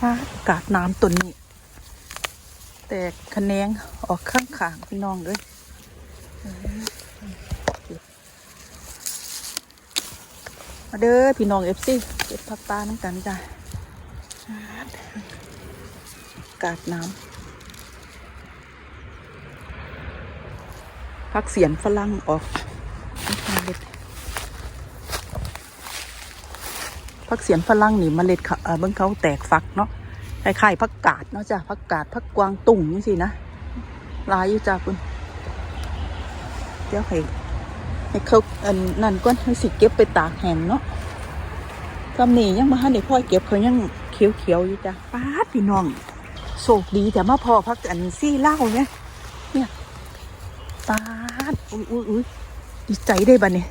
ฟ้ากาดน้ำต้นนี้ แต่คะแนงออกข้างขางพี่น้องเลยมาเด้อพี่น้องเอฟซีเก็บผักปลาน้ำกันจ้ะกาดน้ำพักเสียนฝรั่งออก พักเสียนฝรั่งนี่เมล็ดเขาเอ่อเบิ้งเขาแตกฝักเนาะคล้ายๆผักกาดเนาะจ้ะผักกาดผักกวางตุ่งนี่สินะลายอยู่จ้ะคุณเดี๋ยวให้ให้เขาอันนั่นก้อนให้สิเก็บไปตากแห้งเนาะคำนี้ยังมาให้ในพ่อเก็บเขายังเขียวๆอยู่จ้ะป้าพี่น้องโชคดีแต่มาพอพักอันซี่เหล้าเนี่ยเนี่ยป้าอุ้ยอุ้ยอุ้ยดีใจได้บัดเนี่ย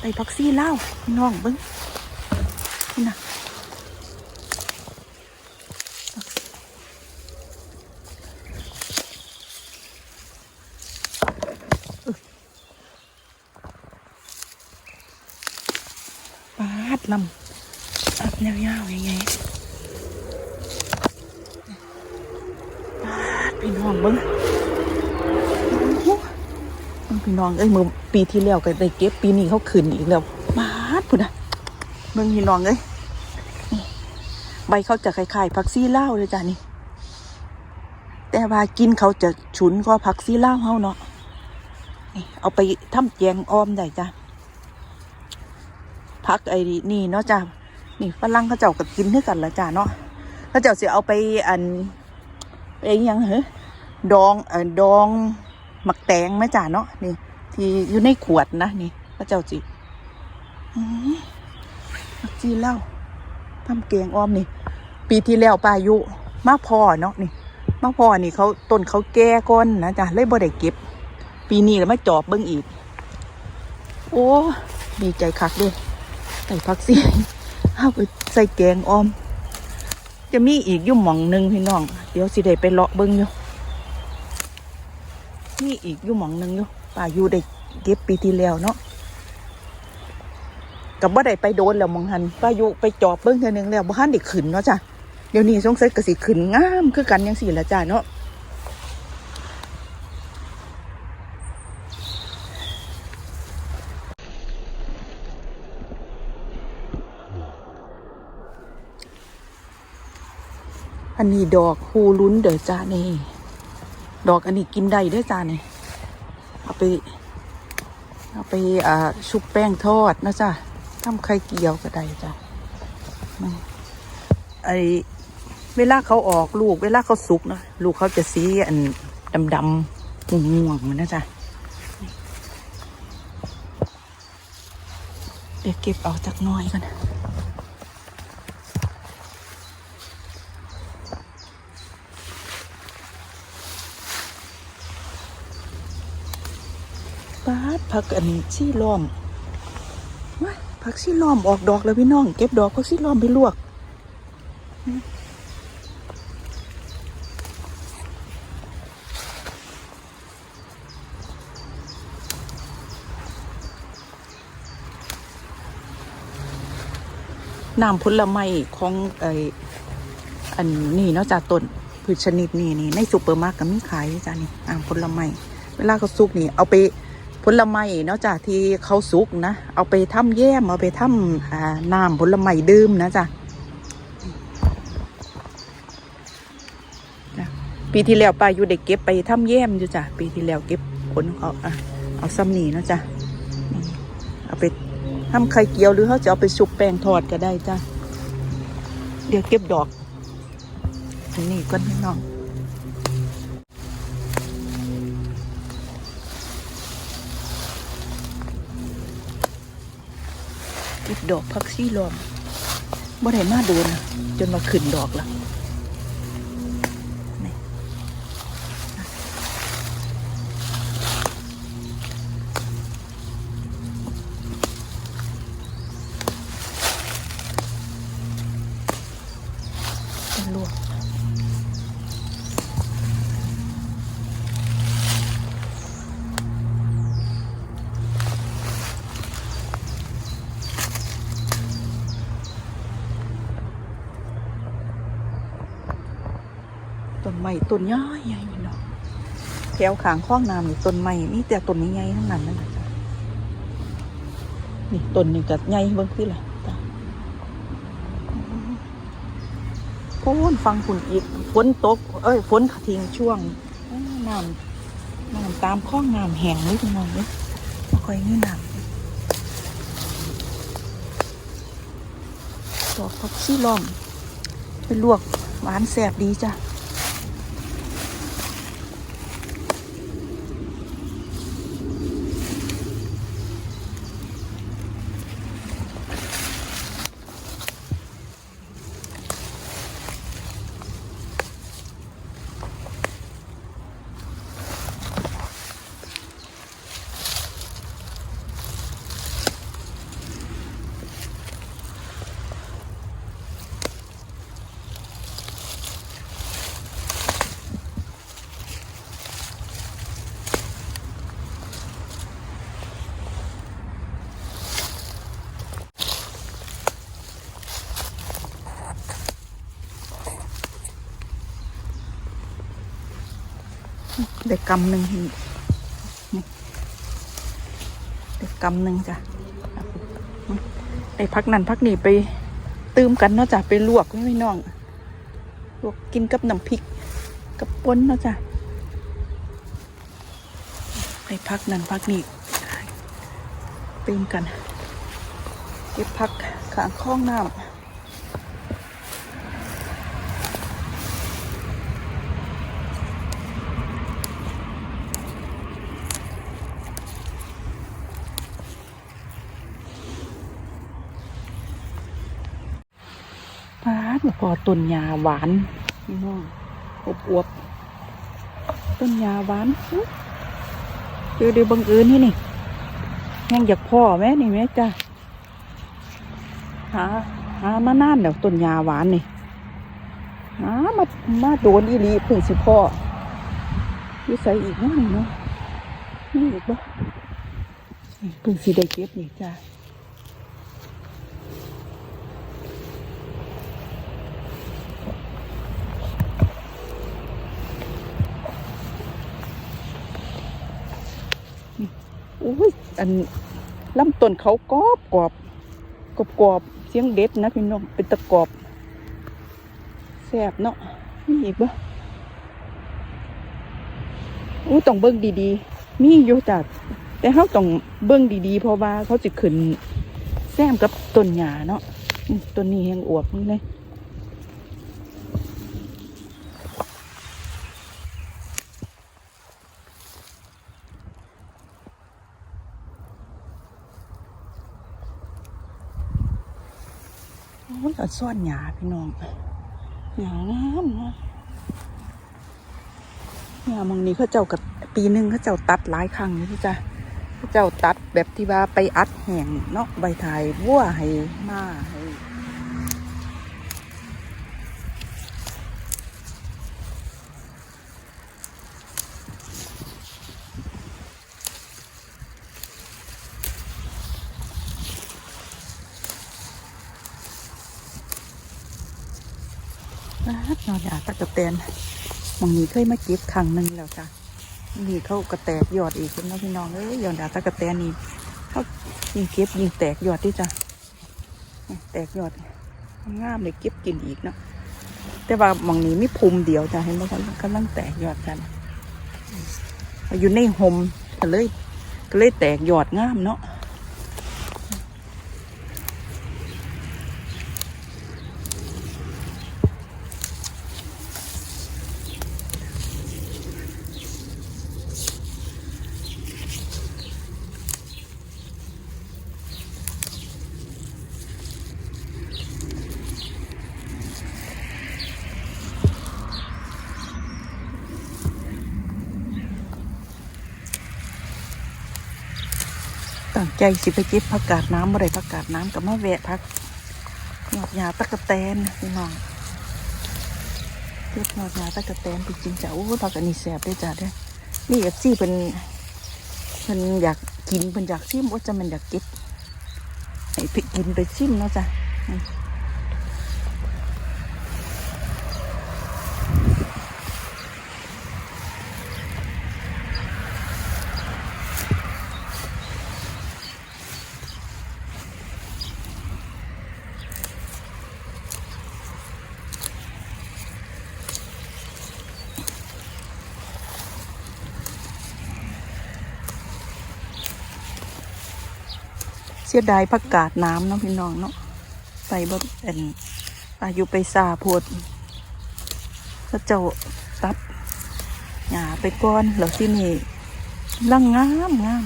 ได้พักซี่เหล้าพี่น้องเบิ้ง นี่นะปาดลำอัดยาวๆยังไงปาดพี่น้องเบิ้งพี่น้องเอ้ยมือปีที่แล้วก็ได้เก็บปีนี้เขาขึ้นอีกแล้วปาดพุ่นนะเบิ่งพี่น้องเอ้ย ใบเขาจะคล้ายๆผักซีเล่าเลยจ้ะนี่ แต่ว่ากินเขาจะฉุนก็ผักซีเล่าเฮาเนาะนี่เอาไปทำแกงอ้อมได้จ้ะพักไอ้นี่เนาะจ้านี่ฝรั่งเขาเจ้าก็กินด้วยกันละจ้าเนาะเขาเจ้าสิเอาไปอันไปอิหยังเหรอดองเออดองหมักแตงไหมจ้าเนาะนี่ ที่อยู่ในขวดนะนี่เขาเจ้าสิอืมมักจีเหล้า ทำเกงอ้อมนี่ ปีที่แล้วปายุมาพอเนาะนี่มาพอนี่เขาต้นเขาแก่ก้นนะจ้ะเลยบ่ได้เก็บ ปีนี้แล้วมาจอบเบิ่งอีก โอ้ดีใจคักด้วยใส่ผักเสียเอาไปใส่แกงออม จะมีอีกยู่มหม่องหนึ่งพี่น้อง เดี๋ยวสิได้ไปเลาะเบิ้งอยู่มีอีกยู่มหม่องหนึ่งอยู่ป่าอยู่ได้เก็บปีที่แล้วเนาะ กับว่าได้ไปโดนแล้วมองหันป้ายู่ไปจอบเบิ้งเทื่อนึงแล้วบ้านได้ขึ้นเนาะจ้ะเดี๋ยวนี้สงสัยกระสิขึ้นงามคือกันยังสี่ละจ้ะเนาะอันนี้ดอกฮูลุ้นเด้อจ้านี่ ดอกอันนี้กินได้ด้วยจ้านี่ เอาไป เอาไปอ่าชุบแป้งทอดนะจ้ะ ทำไข่เกี๊ยวก็ได้จ้ะไอเวลาเขาออกลูก เวลาเขาสุกนะลูกเขาจะสีอันดำดำๆม่วงๆมันนะจ้ะเดี๋ยวเก็บเอาจากน้อยกันนะปาดผักอันซี่ล้อม ผักซี่ล้อมออกดอกแล้วพี่น้อง เก็บดอกผักซี่ล้อมไปลวกน้ำผลไม้ของไออันนี้นาะจ้าต้นพืชชนิดนี้นี่ในซูเปอร์มาร์เก็ตมีขายจ้านี่น้ำผลไม้เวลาเขาสุกนี่เอาไป ผลไม้เนาะจ้าที่เขาสุกนะ เอาไปทำแยมเอาไปทำอ่าน้ำผลไม้ดื่มนะจ้ะปีที่แล้วป้าอยู่เด็กเก็บไปทำแยมอยู่จ้ะปีที่แล้วเก็บผลของเขาอะเอาซ้ำนี่เนาะจ้ะเอาไปทำไข่เกี๊ยวหรือเขาจะเอาไปชุบแป้งทอดก็ได้จ้ะเดี๋ยวเก็บดอกนนี้ก่อนพี่น้อง เก็บดอกพักซี่ลมบ่ได้มาโดนนะจนมาขึ้นดอกละ ต้นไม้ต้นย่อยใหญ่พี่น้องแถวขางคลองน้ำนี่ต้นไม้มีแต่ต้นใหญ่ๆทั้งนั้นนั่นแหละจ้ะนี่ต้นนี่ก็ใหญ่เบิ่งคือล่ะจ้ะพ้นฟังคุณอีกฝนตก เอ้ยฝนทิ้งช่วงน้ำน้ำตามคลองน้ำแห้งเลยพี่น้องเลยบ่ค่อยมีน้ำดอกผักชีล้อมไปลวกหวานแสบดีจ้ะ เด็กกำหนึ่งเด็กกำหนึ่งจ้ะไอ้พักนั้นพักนี้ไปตืมกันเนาะจ้ะไปลวกไว้พี่น้องลวกกินกับน้ำพริก กับป่นเนาะจ้ะไอ้พักนั้นพักนี้ตืมกันเก็บพักขางคล้องน้ำ ป้าพอต้นยาหวานพี่น้องอบอวบต้นยาหวานอุ๊ยเจอเดี๋ยวบังเอิญนี่นี่ยังอยากพ่อแม่นี่แม่จ้ะหาหามานานแล้วต้นยาหวานนี่หามามาโดนอีหลีเพึ่งสิพ่ออยี่ใส่อีกนาะนี่เนาะนี่อีกบ่นี่เพึ่งสิได้เก็บนี่จ้ะ อ้ยอันลำต้นเขากรอบกรอบกรอบกรอบเสียงเด็ดนะพี่น้องเป็นตะกรอบแซ่บเนาะมีอีกบ่โอ้ต้องเบิ่งดีๆ มีอยู่จ้ะแต่เขาต้องเบิ่งดีๆ เพราะว่าเขาจะขึ้นแซมกับต้นหญ้าเนาะต้นนี้ยังอวบนี่เลย โอ้ยเอาซ่อนหยาพี่น้องหยางามนะหยามองนี้เขาเจ้ากับปีหนึ่งเขาเจ้าตัดหลายครั้งนี่จ้ะเขาเจ้าตัดแบบที่ว่าไปอัดแห่งเนาะใบถ่ายวัวให้มาให้ นัดนอนยาตะกะแตนมองนี้เคยมาเก็บครั้งหนึ่งแล้วจ้ะนี่เขากระแตกยอดอีกแล้วพี่น้องเอ้ยยอดหยาตะกะแตนนี่เขายิงเก็บยิงแตกยอดที่จ้ะแตกยอดงามเลยเก็บกินอีกเนาะแต่ว่ามองนี้ไม่ภูมิเดียวจ้ะเห็นไหมคะกำลังแตกยอดกันอยู่ในห่มก็เลยก็เลยแตกยอดงามเนาะ ตั้งใจสิไปเก็บผักกาดน้ำบ่ได้ผักกาดน้ำกับมะแวะพักหยอดยาตะกะแตนพี่น้องเก็บหยอดยาตะกะแตนจริงจ้าโอ้ผักอันนี้แสบด้วยจ้ะเด้อนี่เอฟซีเป็นเป็นอยากกินเป็นอยากชิมว่าจะมันอยากเก็บให้ไปกินไปชิมเนาะจ้ะ สียดายผักกาดน้ำเนาะพี่น้องเนาะไปบ่เอ็นอายุไปซาโพดพระเจ้าตัดหญ้าไปก่อนแล้วที่นี่ลังงามงาม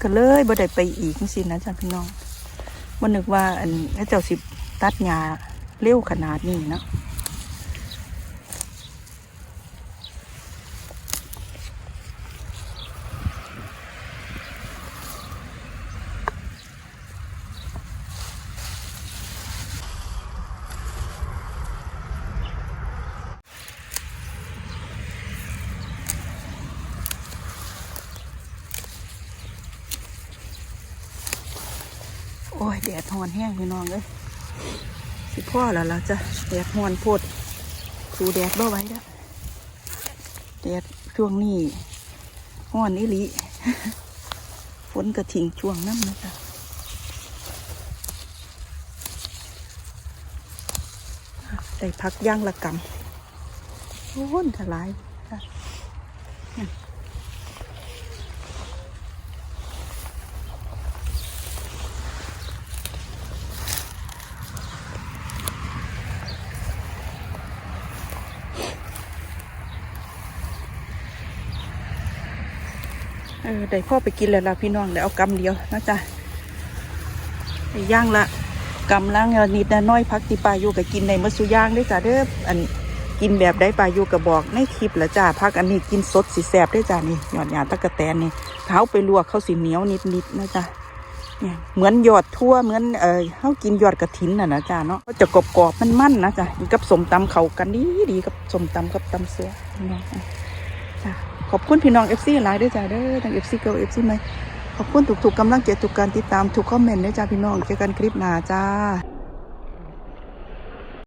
ก็เลยบ่ได้ไปอีกสินะจ๊ะพี่น้องบ่นึกว่าอันพระเจ้าสิตัดหญ้าเร็วขนาดนี้เนาะ แดดฮอนแห้งพี่น้องเลยสิพ่อแล้วล่ะจ้ะแดดฮอนโพดสูแดดบ่ไว้แล้วแดดช่วงนี้ฮอนอีหลีฝนกระถิ่งช่วงน้ำนะจ๊ะได้พักย่างละกำโอ้นทลายจ้ะ ออได้พ่อไปกินแล้วล่ะพี่น้องเดี๋ยวเอากำเดียวนะจ๊ะย่างละกำล้างนิดนะน้อยพักที่ปลาอยู่กับกินในมะสุย่างได้จ้ะเด้ออันกินแบบได้ปลาอยู่กับบอกในคลิปล้วจ้าพักอันนี้กินสดสีแสบได้จ้านี่หยอดหยาตะกะแตนนี่เขาไปลวกเขาสีเหนียวนิดๆนะจ๊ะเนี่ยเหมือนหยอดทั่วเหมือนเออเขากินหยอดกระถินน่ะนะจ้าเนาะก็จะกรอบๆมันมันๆนะจ้ะกับสมตำเขากันดีดีกับสมตำกับตำเสือพี่น้องจ้ะ ขอบคุณพี่น้องเอฟซีหลายด้วยจ้าเด้อทั้งเอฟซีเกิลเอฟซีไหมขอบคุณถูกๆกำลังเจทุกการติดตามถูกคอมเมนต์ด้วยจ้าพี่น้องเจอกันคลิปหน้าจ้า